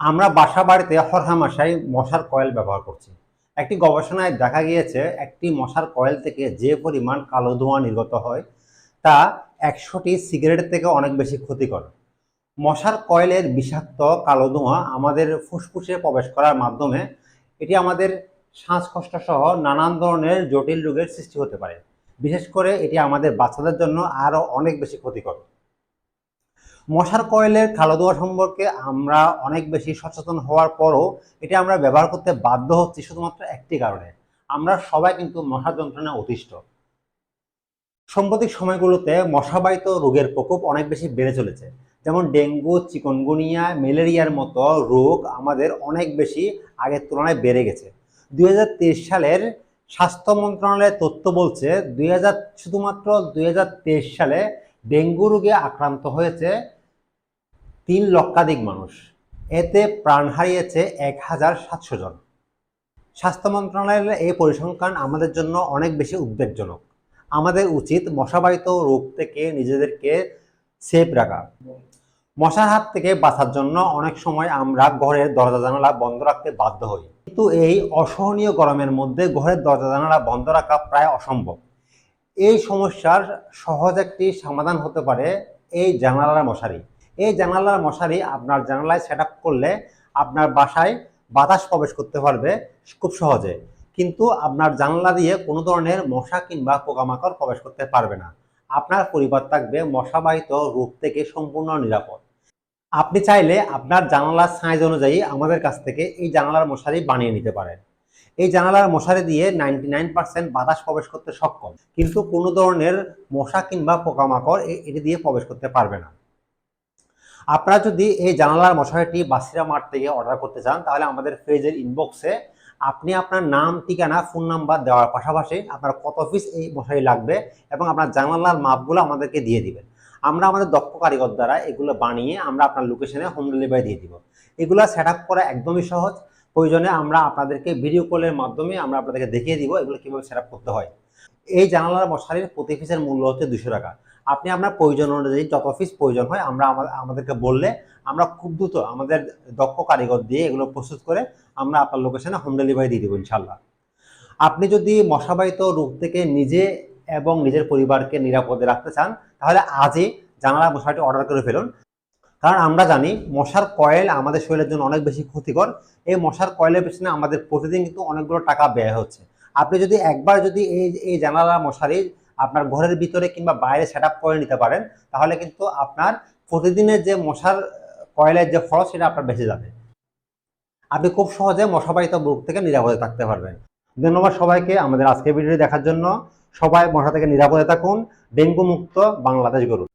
আমরা বাসা বাড়িতে হরহামাশাই মশার কয়েল ব্যবহার করছি। একটি গবেষণায় দেখা গিয়েছে, একটি মশার কয়েল থেকে যে পরিমাণ কালো ধোঁয়া নির্গত হয়, তা একশোটি সিগারেট থেকে অনেক বেশি ক্ষতিকর। মশার কয়েলের বিষাক্ত কালো ধোঁয়া আমাদের ফুসফুসে প্রবেশ করার মাধ্যমে এটি আমাদের শ্বাসকষ্ট সহ নানান ধরনের জটিল রোগের সৃষ্টি হতে পারে। বিশেষ করে এটি আমাদের বাচ্চাদের জন্য আরও অনেক বেশি ক্ষতিকর। মশার কয়েলের কালো ধোঁয়া সম্পর্কে আমরা অনেক বেশি সচেতন হওয়ার পরও এটা আমরা ব্যবহার করতে বাধ্য হচ্ছি শুধুমাত্র একটি কারণে। আমরা সবাই কিন্তু মশা যন্ত্রণায় অতিষ্ঠ। সাম্প্রতিক সময়গুলোতে মশাবাহিত রোগের প্রকোপ অনেক বেশি বেড়ে চলেছে। যেমন ডেঙ্গু, চিকনগুনিয়া, ম্যালেরিয়ার মতো রোগ আমাদের অনেক বেশি আগের তুলনায় বেড়ে গেছে। দুই হাজার তেইশ সালের স্বাস্থ্য মন্ত্রণালয়ের তথ্য বলছে, দুই হাজার শুধুমাত্র দুই হাজার তেইশ সালে ডেঙ্গু রোগে আক্রান্ত হয়েছে তিন লক্ষাধিক মানুষ। এতে প্রাণ হারিয়েছে এক হাজার সাতশো জন। স্বাস্থ্য মন্ত্রণালয়ের এই পরিসংখ্যান আমাদের জন্য অনেক বেশি উদ্বেগজনক। আমাদের উচিত মশাবাহিত রোগ থেকে নিজেদেরকে সেফ রাখা। মশার হাত থেকে বাঁচার জন্য অনেক সময় আমরা ঘরের দরজা জানালা বন্ধ রাখতে বাধ্য হই। কিন্তু এই অসহনীয় গরমের মধ্যে ঘরের দরজা জানালা বন্ধ রাখা প্রায় অসম্ভব। এই সমস্যার সহজ একটি সমাধান হতে পারে এই জানালার মশারি। এই জানালার মশারি আপনার জানালায় সেট করলে আপনার বাসায় বাতাস প্রবেশ করতে পারবে খুব সহজে। কিন্তু আপনার জানালা দিয়ে কোনো ধরনের মশা কিংবা পোকামাকড় প্রবেশ করতে পারবে না। আপনার পরিবার থাকবে মশাবাহিত রোগ থেকে সম্পূর্ণ নিরাপদ। আপনি চাইলে আপনার জানালার সাইজ অনুযায়ী আমাদের কাছ থেকে এই জানালার মশারি বানিয়ে নিতে পারেন। এই জানালার মশারি দিয়ে নাইনটি নাইন পার্সেন্ট বাতাস প্রবেশ করতে সক্ষম। কিন্তু কোনো ধরনের মশা কিংবা পোকামাকড় এটি দিয়ে প্রবেশ করতে পারবে না। আপনারা যদি এই জানালার মশারিটি বাসিরা মার্ট থেকে অর্ডার করতে চান, তাহলে আমাদের পেজের ইনবক্সে আপনি আপনার নাম, ঠিকানা ফোন নাম্বার দেওয়ার পাশাপাশি আপনার কত পিস এই মশারি লাগবে এবং আপনার জানালার মাপগুলো আমাদেরকে দিয়ে দিবেন। আমরা আমাদের দক্ষ কারিগর দ্বারা এগুলো বানিয়ে আমরা আপনার লোকেশনে হোম ডেলিভারি দিয়ে দিব। এগুলো সেট আপ করা একদমই সহজ। প্রয়োজনে আমরা আপনাদেরকে ভিডিও কলের মাধ্যমে আমরা আপনাদেরকে দেখিয়ে দিব এগুলো কীভাবে সেট করতে হয়। এই জানালার মশারির প্রতি পিসের মূল্য হচ্ছে দুশো টাকা। আপনি আপনার প্রয়োজন অনুযায়ী যত পিস প্রয়োজন হয়, আমরা আমাদেরকে বললে আমরা খুব দ্রুত আমাদের দক্ষ কারিগর দিয়ে এগুলো প্রস্তুত করে আমরা আপনার লোকেশনে হোম ডেলিভারি দিয়ে দেবো ইনশাল্লাহ আপনি যদি মশাবাহিত রোগ থেকে নিজে এবং নিজের পরিবারকে নিরাপদে রাখতে চান, তাহলে আজই জানালা মশারিটি অর্ডার করে ফেলুন। কারণ আমরা জানি মশার কয়েল আমাদের শরীরের জন্য অনেক বেশি ক্ষতিকর। এই মশার কয়েলের পেছনে আমাদের প্রতিদিন কিন্তু অনেকগুলো টাকা ব্যয় হচ্ছে। আপনি যদি একবার যদি এই এই জানালা মশারি আপনার ঘরের ভিতরে কিংবা বাইরে সেট করে নিতে পারেন, তাহলে কিন্তু আপনার প্রতিদিনের যে মশার কয়েলের যে খরচ সেটা আপনার বেঁচে যাবে। আপনি খুব সহজে মশাবাহিত রোগ থেকে নিরাপদে থাকতে পারবেন। ধন্যবাদ সবাইকে আমাদের আজকের ভিডিওটি দেখার জন্য। সবাই মশা থেকে নিরাপদে থাকুন। ডেঙ্গু মুক্ত বাংলাদেশ গরুন